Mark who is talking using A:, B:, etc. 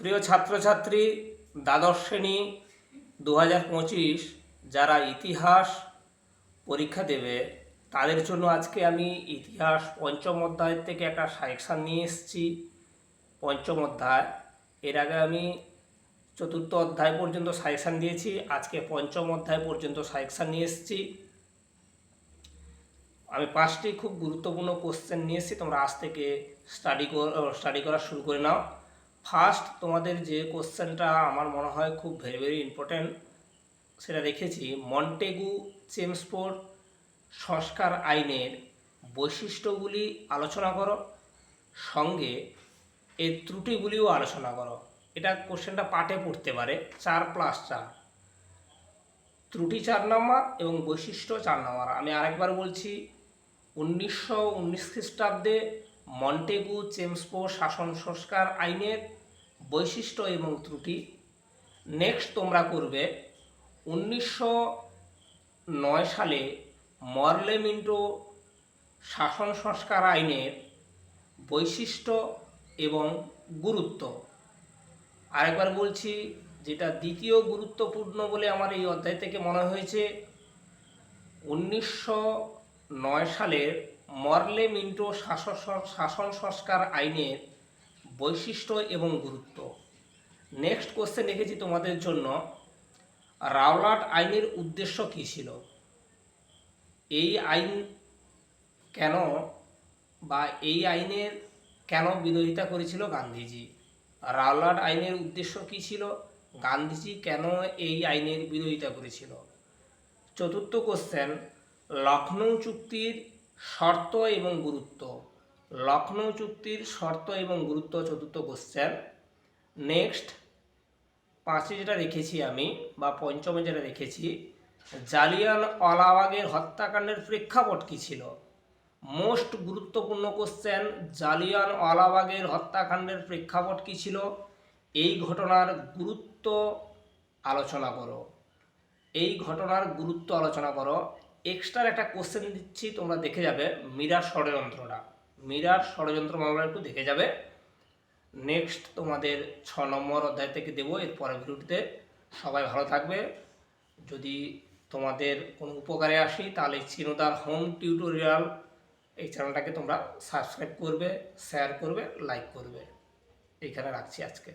A: প্রিয় ছাত্রছাত্রী, দ্বাদশ শ্রেণি দু হাজার পঁচিশ, যারা ইতিহাস পরীক্ষা দেবে, তাদের জন্য আজকে আমি ইতিহাস পঞ্চম অধ্যায় থেকে একটা সাজেশান নিয়ে এসেছি। পঞ্চম অধ্যায়, এর আগে আমি চতুর্থ অধ্যায় পর্যন্ত সাজেশান দিয়েছি, আজকে পঞ্চম অধ্যায় পর্যন্ত সাজেশান নিয়ে এসেছি। আমি পাঁচটি খুব গুরুত্বপূর্ণ কোশ্চেন নিয়ে এসেছি, তোমরা আজ থেকে স্টাডি স্টাডি করা শুরু করে নাও। ফার্স্ট তোমাদের যে কোশ্চেনটা আমার মনে হয় খুব ভেরি ভেরি ইম্পর্ট্যান্ট সেটা রেখেছি মন্টেগু চেমসফোর্ড সংস্কার আইনের বৈশিষ্ট্যগুলি আলোচনা করো, সঙ্গে এর ত্রুটিগুলিও আলোচনা করো। এটা কোশ্চেনটা পাঠে পড়তে পারে, চার প্লাস চার। ত্রুটি চার নম্বর এবং বৈশিষ্ট্য চার নম্বর। আমি আরেকবার বলছি, উনিশশো উনিশ খ্রিস্টাব্দে মন্টেগু চেমসপো শাসন সংস্কার আইনের বৈশিষ্ট্য এবং ত্রুটি। নেক্সট তোমরা করবে, উনিশশো নয় সালে মরলেমিন্টো শাসন সংস্কার আইনের বৈশিষ্ট্য এবং গুরুত্ব। আরেকবার বলছি, যেটা দ্বিতীয় গুরুত্বপূর্ণ বলে আমার এই অধ্যায় থেকে মনে হয়েছে, উনিশশো নয় সালের মরলে মিন্টো শাসন শাসন সংস্কার আইনের বৈশিষ্ট্য এবং গুরুত্ব। নেক্সট কোশ্চেন রেখেছি তোমাদের জন্য। রাওলাট আইনের উদ্দেশ্য কী ছিল? এই আইন কেন বা এই আইনের কেন বিরোধিতা করেছিল গান্ধীজি? রাওলাট আইনের উদ্দেশ্য কী ছিল? গান্ধীজি কেন এই আইনের বিরোধিতা করেছিল? চতুর্থ কোশ্চেন লখনৌ চুক্তির শর্ত এবং গুরুত্ব। লখনৌ চুক্তির শর্ত এবং গুরুত্ব চতুর্থ কোশ্চেন নেক্সট পাঁচে যেটা রেখেছি আমি, বা পঞ্চমে যেটা রেখেছি, জালিয়ান ওয়ালাবাগের হত্যাকাণ্ডের প্রেক্ষাপট কী ছিল? মোস্ট গুরুত্বপূর্ণ কোশ্চেন জালিয়ান ওয়ালাবাগের হত্যাকাণ্ডের প্রেক্ষাপট কী ছিল? এই ঘটনার গুরুত্ব আলোচনা করো। এই ঘটনার গুরুত্ব আলোচনা করো। এক্সট্রা একটা কোশ্চেন দিচ্ছি, তোমরা দেখে যাবে মীরার ষড়যন্ত্রটা। মীরার ষড়যন্ত্র মামলা একটু দেখে যাবে। নেক্সট তোমাদের ছ নম্বর অধ্যায় থেকে দেবো, এর পরের ভিডিওটিতে। সবাই ভালো থাকবে। যদি তোমাদের কোনো উপকারে আসি, তাহলে চিনোদার হোম টিউটোরিয়াল এই চ্যানেলটাকে তোমরা সাবস্ক্রাইব করবে শেয়ার করবে লাইক করবে। এইখানে রাখছি আজকে।